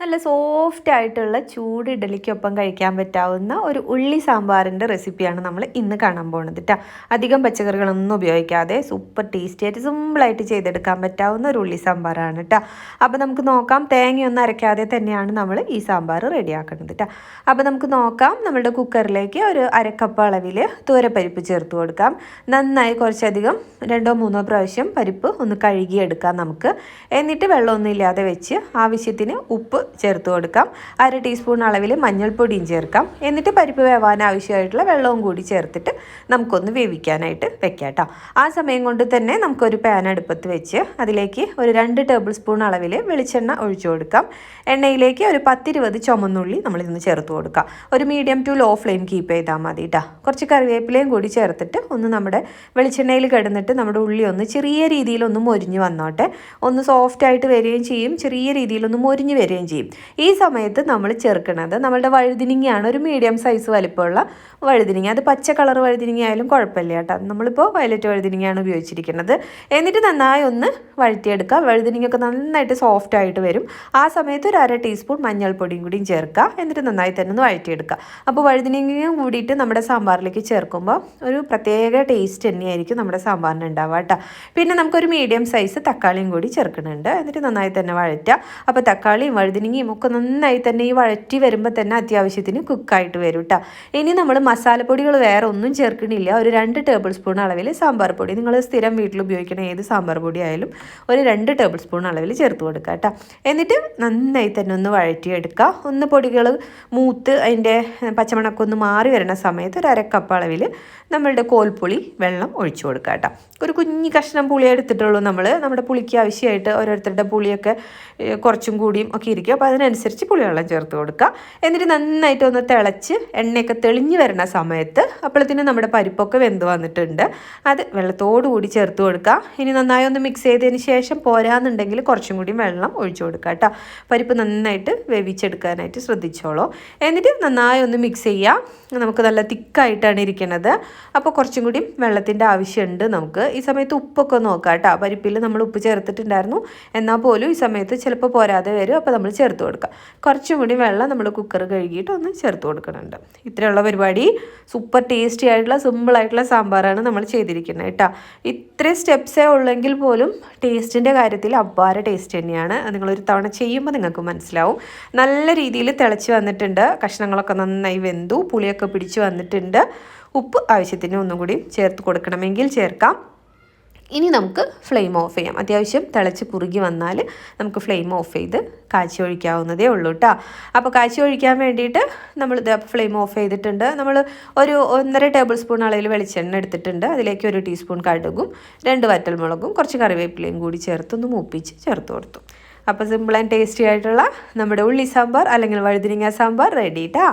നല്ല സോഫ്റ്റ് ആയിട്ടുള്ള ചൂട് ഇഡലിക്കൊപ്പം കഴിക്കാൻ പറ്റാവുന്ന ഒരു ഉള്ളി സാമ്പാറിന്റെ റെസിപ്പിയാണ് നമ്മൾ ഇന്ന് കാണാൻ പോകുന്നത് കേട്ടോ അധികം പച്ചക്കറികളൊന്നും ഉപയോഗിക്കാതെ സൂപ്പർ ടേസ്റ്റി ആയിട്ട് സിമ്പിളായിട്ട് ചെയ്തെടുക്കാൻ പറ്റാവുന്ന ഒരു ഉള്ളി സാമ്പാറാണ് കേട്ടോ അപ്പോൾ നമുക്ക് നോക്കാം തേങ്ങയൊന്നും അരയ്ക്കാതെ തന്നെയാണ് നമ്മൾ ഈ സാമ്പാർ റെഡിയാക്കുന്നത് കേട്ടോ അപ്പോൾ നമുക്ക് നോക്കാം നമ്മളുടെ കുക്കറിലേക്ക് ഒരു അരക്കപ്പ് അളവിൽ തൂരപ്പരിപ്പ് ചേർത്ത് കൊടുക്കാം. നന്നായി കുറച്ചധികം രണ്ടോ മൂന്നോ പ്രാവശ്യം പരിപ്പ് ഒന്ന് കഴുകിയെടുക്കാം നമുക്ക്. എന്നിട്ട് വെള്ളമൊന്നും ഇല്ലാതെ വെച്ച് ആവശ്യത്തിന് ഉപ്പ് ചേർത്ത് കൊടുക്കാം. അര ടീസ്പൂൺ അളവിൽ മഞ്ഞൾപ്പൊടിയും ചേർക്കാം. എന്നിട്ട് പരിപ്പ് വേവാൻ ആവശ്യമായിട്ടുള്ള വെള്ളവും കൂടി ചേർത്തിട്ട് നമുക്കൊന്ന് വേവിക്കാനായിട്ട് വെക്കാം കേട്ടോ ആ സമയം കൊണ്ട് തന്നെ നമുക്കൊരു പാൻ അടുപ്പത്ത് വെച്ച് അതിലേക്ക് ഒരു രണ്ട് ടേബിൾ സ്പൂൺ അളവിൽ വെളിച്ചെണ്ണ ഒഴിച്ചു കൊടുക്കാം. എണ്ണയിലേക്ക് ഒരു പത്തിരുപത് ചുമന്നുള്ളി നമ്മളിന്ന് ചേർത്ത് കൊടുക്കാം. ഒരു medium to low flame keep ചെയ്താൽ മതി കേട്ടോ കുറച്ച് കറിവേപ്പിലയും കൂടി ചേർത്തിട്ട് ഒന്ന് നമ്മുടെ വെളിച്ചെണ്ണയിൽ കിടന്നിട്ട് നമ്മുടെ ഉള്ളി ഒന്ന് ചെറിയ രീതിയിലൊന്ന് മൊരിഞ്ഞ് വന്നോട്ടെ. ഒന്ന് സോഫ്റ്റ് ആയിട്ട് വരികയും ചെയ്യും. ചെറിയ രീതിയിലൊന്ന് മൊരിഞ്ഞ് വരികയും ചെയ്യും. ഈ സമയത്ത് നമ്മൾ ചേർക്കുന്നത് നമ്മളുടെ വഴുതിനിങ്ങയാണ്. ഒരു മീഡിയം സൈസ് വലിപ്പമുള്ള വഴുതിനിങ്ങ. അത് പച്ച കളർ വഴുതിനിങ്ങ ആയാലും കുഴപ്പമില്ല കേട്ടോ. നമ്മളിപ്പോൾ വയലറ്റ് വഴുതിനിങ്ങയാണ് ഉപയോഗിച്ചിരിക്കുന്നത്. എന്നിട്ട് നന്നായി ഒന്ന് വഴുത്തിയെടുക്കുക വഴുതിനിങ്ങയൊക്കെ നന്നായിട്ട് സോഫ്റ്റ് ആയിട്ട് വരും. ആ സമയത്ത് ഒരു അര ടീസ്പൂൺ മഞ്ഞൾപ്പൊടിയും കൂടിയും ചേർക്കുക. എന്നിട്ട് നന്നായി തന്നെ ഒന്ന് വഴറ്റിയെടുക്കുക. അപ്പോൾ വഴുതിനിങ്ങയും കൂടിയിട്ട് നമ്മുടെ സാമ്പാറിലേക്ക് ചേർക്കുമ്പോൾ ഒരു പ്രത്യേക ടേസ്റ്റ് തന്നെയായിരിക്കും നമ്മുടെ സാമ്പാറിന് ഉണ്ടാവുക കേട്ടോ. പിന്നെ നമുക്കൊരു മീഡിയം സൈസ് തക്കാളിയും കൂടി ചേർക്കുന്നുണ്ട്. എന്നിട്ട് നന്നായി തന്നെ വഴറ്റുക. അപ്പോൾ തക്കാളിയും വഴുതിനിങ്ങയും ഒക്കെ നന്നായി തന്നെ ഈ വഴറ്റി വരുമ്പോൾ തന്നെ അത്യാവശ്യത്തിന് കുക്കായിട്ട് വരും കേട്ടോ ഇനി നമ്മൾ മസാലപ്പൊടികൾ വേറെ ഒന്നും ചേർക്കണില്ല. ഒരു രണ്ട് ടേബിൾ സ്പൂൺ അളവിൽ സാമ്പാർ പൊടി. നിങ്ങൾ സ്ഥിരം വീട്ടിൽ ഉപയോഗിക്കുന്ന ഏത് സാമ്പാർ പൊടി ആയാലും ഒരു രണ്ട് ടേബിൾ സ്പൂൺ അളവിൽ ചേർത്ത് കൊടുക്കുക കേട്ടോ എന്നിട്ട് നന്നായി തന്നെ ഒന്ന് വഴറ്റിയെടുക്കുക ഒന്ന് പൊടികൾ മൂത്ത് അതിന്റെ പച്ചമണക്കൊന്ന് മാറി വരുന്ന സമയത്ത് ഒരു അരക്കപ്പ് അളവിൽ നമ്മളുടെ കോൽപ്പുളി വെള്ളം ഒഴിച്ചു കൊടുക്കുക കേട്ടോ ഒരു കുഞ്ഞു കഷ്ണം പുളി എടുത്തിട്ടുള്ളൂ നമ്മൾ നമ്മുടെ പുളിക്ക് ആവശ്യമായിട്ട് ഓരോരുത്തരുടെ പുളിയൊക്കെ കുറച്ചും കൂടിയും ഒക്കെ ഇരിക്കും. അപ്പോൾ അതിനനുസരിച്ച് പുളിവെള്ളം ചേർത്ത് കൊടുക്കുക. എന്നിട്ട് നന്നായിട്ട് ഒന്ന് തിളച്ച് എണ്ണയൊക്കെ തെളിഞ്ഞ് വരുന്ന സമയത്ത് അപ്പോഴത്തേനും നമ്മുടെ പരിപ്പൊക്കെ വെന്ത് വന്നിട്ടുണ്ട്. അത് കൂടി ചേർത്ത് കൊടുക്കുക. ഇനി നന്നായി ഒന്ന് മിക്സ് ചെയ്തതിന് ശേഷം പോരാന്നുണ്ടെങ്കിൽ കുറച്ചും കൂടി വെള്ളം ഒഴിച്ചു കൊടുക്കുക കേട്ടോ. പരിപ്പ് നന്നായിട്ട് വേവിച്ചെടുക്കാനായിട്ട് ശ്രദ്ധിച്ചോളൂ. എന്നിട്ട് നന്നായി ഒന്ന് മിക്സ് ചെയ്യുക നമുക്ക് നല്ല തിക്കായിട്ടാണ് ഇരിക്കുന്നത് അപ്പോൾ കുറച്ചും കൂടി വെള്ളത്തിന്റെ ആവശ്യമുണ്ട് നമുക്ക്. ഈ സമയത്ത് ഉപ്പൊക്കെ നോക്കാം കേട്ടോ. പരിപ്പിൽ നമ്മൾ ഉപ്പ് ചേർത്തിട്ടുണ്ടായിരുന്നു. എന്നാൽ പോലും ഈ സമയത്ത് ചിലപ്പോൾ പോരാതെ വരും. അപ്പോൾ നമ്മൾ ചേർത്ത് കൊടുക്കുക. കുറച്ചും കൂടി വെള്ളം നമ്മൾ കുക്കർ കഴുകിയിട്ട് ഒന്ന് ചേർത്ത് കൊടുക്കുന്നുണ്ട്. ഇത്രയുള്ള പരിപാടി. സൂപ്പർ ടേസ്റ്റി ആയിട്ടുള്ള സിമ്പിളായിട്ടുള്ള സാമ്പാറാണ് നമ്മൾ ചെയ്തിരിക്കുന്നത് കേട്ടോ. ഇത്രയും സ്റ്റെപ്സേ ഉള്ളെങ്കിൽ പോലും ടേസ്റ്റിന്റെ കാര്യത്തിൽ അപ്പാര ടേസ്റ്റ് തന്നെയാണ്. നിങ്ങളൊരു തവണ ചെയ്യുമ്പോൾ നിങ്ങൾക്ക് മനസ്സിലാവും. നല്ല രീതിയിൽ തിളച്ച് വന്നിട്ടുണ്ട്. കഷ്ണങ്ങളൊക്കെ നന്നായി വെന്തു. പുളിയൊക്കെ പിടിച്ച് വന്നിട്ടുണ്ട്. ഉപ്പ് ആവശ്യത്തിന് ഒന്നും കൂടി ചേർത്ത് കൊടുക്കണമെങ്കിൽ ചേർക്കാം. ഇനി നമുക്ക് ഫ്ലെയിം ഓഫ് ചെയ്യാം. അത്യാവശ്യം തിളച്ച് കുറുകി വന്നാൽ നമുക്ക് ഫ്ലെയിം ഓഫ് ചെയ്ത് കാച്ചി ഒഴിക്കാവുന്നതേ ഉള്ളൂ കേട്ടോ അപ്പോൾ കാച്ചി ഒഴിക്കാൻ വേണ്ടിയിട്ട് നമ്മൾ ഇത് ഫ്ലെയിം ഓഫ് ചെയ്തിട്ടുണ്ട്. നമ്മൾ ഒരു ഒന്നര ടേബിൾ സ്പൂൺ അളവിൽ വെളിച്ചെണ്ണ എടുത്തിട്ടുണ്ട്. അതിലേക്ക് ഒരു ടീസ്പൂൺ കടുകും രണ്ട് വറ്റൽമുളകും കുറച്ച് കറിവേപ്പിലയും കൂടി ചേർത്തൊന്ന് മൂപ്പിച്ച് ചേർത്ത് കൊടുത്തു. അപ്പോൾ സിമ്പിൾ ആൻഡ് ടേസ്റ്റി ആയിട്ടുള്ള നമ്മുടെ ഉള്ളി സാമ്പാർ അല്ലെങ്കിൽ വഴുതിരിങ്ങ സാമ്പാർ റെഡി കേട്ടോ